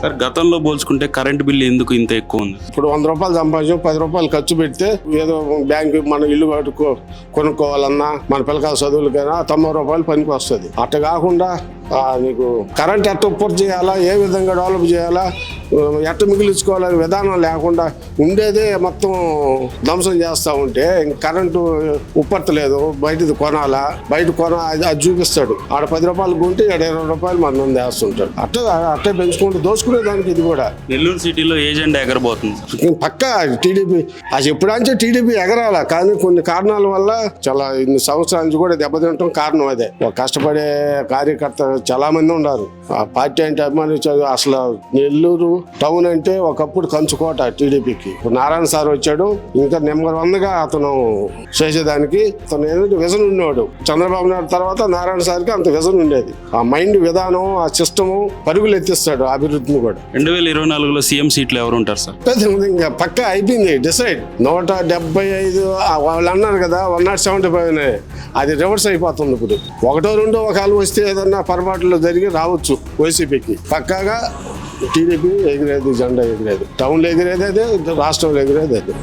Sir గతంలో పోల్చుకుంటే current bill ఎందుకు ఇంత ఎక్కువ ఉంది? ఇప్పుడు వంద రూపాయలు సంపాదించాం పది రూపాయలు ఖర్చు పెడితే ఏదో బ్యాంకు మన ఇల్లు కట్టుకో కొనుక్కోవాలన్నా మన పిల్లకాల చదువులకైనా తొంభై రూపాయలు పనికి వస్తుంది. అట్ట కాకుండా నీకు కరెంట్ ఎట్ట ఉత్పత్తి చేయాలా ఏ విధంగా డెవలప్ చేయాలా ఎట్ట మిగిలించుకోవాలనే విధానం లేకుండా ఉండేదే మొత్తం ధ్వంసం చేస్తూ ఉంటే ఇంక కరెంటు ఉత్పత్తి లేదు. బయటది కొనాలా? బయట కొన అది చూపిస్తాడు. ఆడ పది రూపాయలు కొంటే ఆడ ఇరవై రూపాయలు మన మంది వేస్తుంటాడు. అట్ట అట్టే పెంచుకుంటూ దోసుకునే దానికి ఇది కూడా. నెల్లూరు సిటీలో ఏజెండా ఎగరబోతుంది? పక్క టీడీపీ అది ఎప్పుడంటే టీడీపీ ఎగరాల? కానీ కొన్ని కారణాల వల్ల చాలా ఇన్ని సంవత్సరాల నుంచి కూడా దెబ్బతింటాం కారణం అదే. ఒక కష్టపడే కార్యకర్త చాలా మంది ఉన్నారు. ఆ పార్టీ అంటే అభిమానించారు అసలు నెల్లూరు టౌన్ అంటే ఒకప్పుడు కంచుకోట టీడీపీకి. ఇప్పుడు నారాయణ సార్ వచ్చాడు ఇంకా నెంబర్ వన్గా అతను చేసేదానికి. అతను ఏంటంటే విజన్ ఉండేవాడు చంద్రబాబు నాయుడు తర్వాత నారాయణ సార్కి అంత విజన్ ఉండేది. ఆ మైండ్ విధానం ఆ సిస్టము పరుగులు ఎత్తిస్తాడు అభివృద్ధిని కూడా. రెండు వేల ఇరవై నాలుగులో సీఎం సీట్లు ఎవరు ఉంటారు సార్ ఇంకా పక్క అయిపోయింది డిసైడ్. నూట డెబ్బై ఐదు వాళ్ళు అన్నారు కదా వన్ నాట్ సెవెంటీ ఫైవ్ అది రివర్స్ అయిపోతుంది ఇప్పుడు. ఒకటో రెండో ఒకళ్ళు వస్తే ఏదన్నా పొరపాట్లు జరిగి రావచ్చు వైసీపీకి పక్కాగా టీడీపీ ఎగిరేది జెండా ఎగిరేది. టౌన్లో ఎగిరేది అదే రాష్ట్రంలో ఎగిరేది అదే.